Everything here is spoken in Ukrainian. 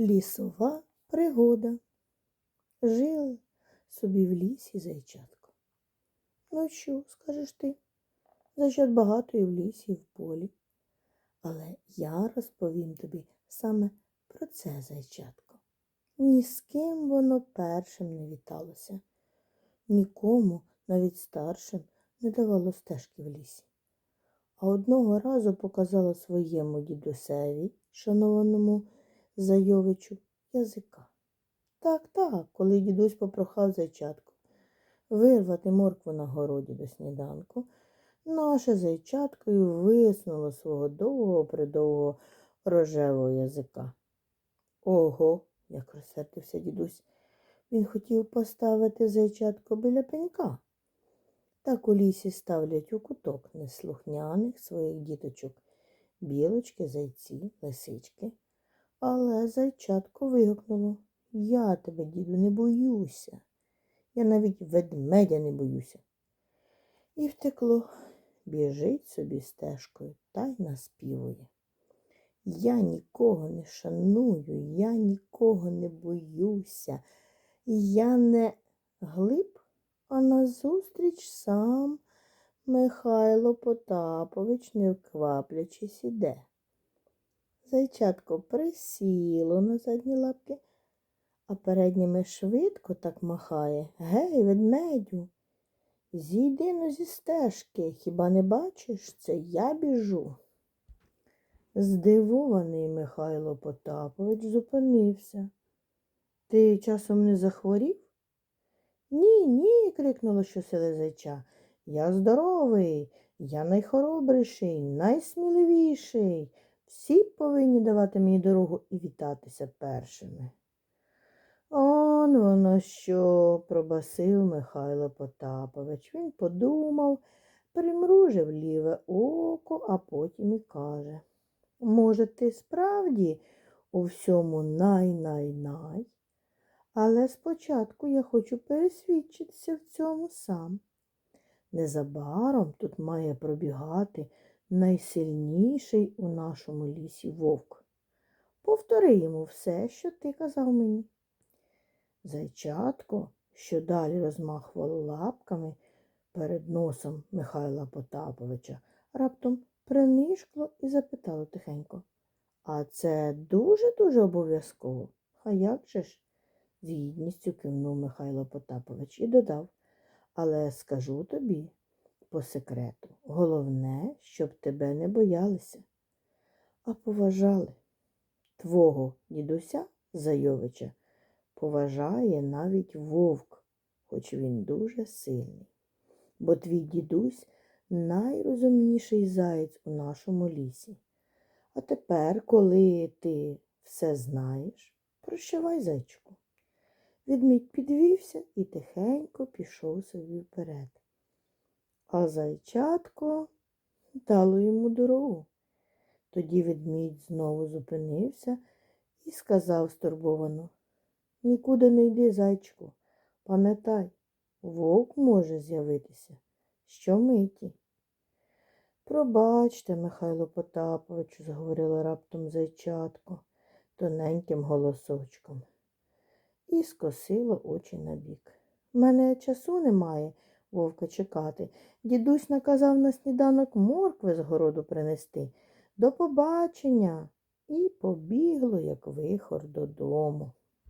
Лісова пригода. Жили собі в лісі зайчатко. Ну що, скажеш ти? Зайчат багато і в лісі, і в полі. Але я розповім тобі саме про це зайчатко. Ні з ким воно першим не віталося, нікому, навіть старшим, не давало стежки в лісі. А одного разу показала своєму дідусеві, шанованому Зайовичу, язика. Так, так, коли дідусь попрохав зайчатку вирвати моркву на городі до сніданку, наше зайчатко й виснуло свого довгого придовгого рожевого язика. Ого, як розсердився дідусь. Він хотів поставити зайчатко біля пенька. Так у лісі ставлять у куток неслухняних своїх діточок білочки, зайці, лисички. Але зайчатко вигукнуло Я тебе, діду, не боюся. Я навіть ведмедя не боюся. І втекло, біжить собі стежкою та й наспівує. Я нікого не шаную, я нікого не боюся. Я не глиб, а назустріч сам Михайло Потапович, не вкваплячись, іде. Зайчатко присіло на задні лапки, а передніми швидко так махає. Гей, ведмедю, зійди но зі стежки, хіба не бачиш, це я біжу. Здивований Михайло Потапович зупинився. Ти часом не захворів? Ні, ні, крикнуло щосили зайча. Я здоровий, я найхоробріший, найсміливіший. Всі повинні давати мені дорогу і вітатися першими. Он воно що, пробасив Михайло Потапович. Він подумав, примружив ліве око, а потім і каже. Може, ти справді у всьому най-най-най, але спочатку я хочу пересвідчитися в цьому сам. Незабаром тут має пробігати найсильніший у нашому лісі вовк. Повтори йому все, що ти казав мені. Зайчатко, що далі розмахувало лапками перед носом Михайла Потаповича, раптом принишкло і запитало тихенько. А це дуже-дуже обов'язково. А як же ж? з гідністю кивнув Михайло Потапович і додав. Але скажу тобі по секрету, головне, щоб тебе не боялися, а поважали. Твого дідуся Зайовича поважає навіть вовк, хоч він дуже сильний. Бо твій дідусь найрозумніший заєць у нашому лісі. А тепер, коли ти все знаєш, прощавай, зайчику. Відмідь підвівся і тихенько пішов собі вперед. А зайчатко дало йому дорогу. Тоді ведмідь знову зупинився і сказав стурбовано Нікуди не йди, зайчику. Пам'ятай, вовк може з'явитися щомиті. Пробачте, Михайло Потаповичу, заговорила раптом зайчатко тоненьким голосочком і скосило очі набік. В мене часу немає вовка чекати. Дідусь наказав на сніданок моркви з городу принести. До побачення. І побігло, як вихор додому.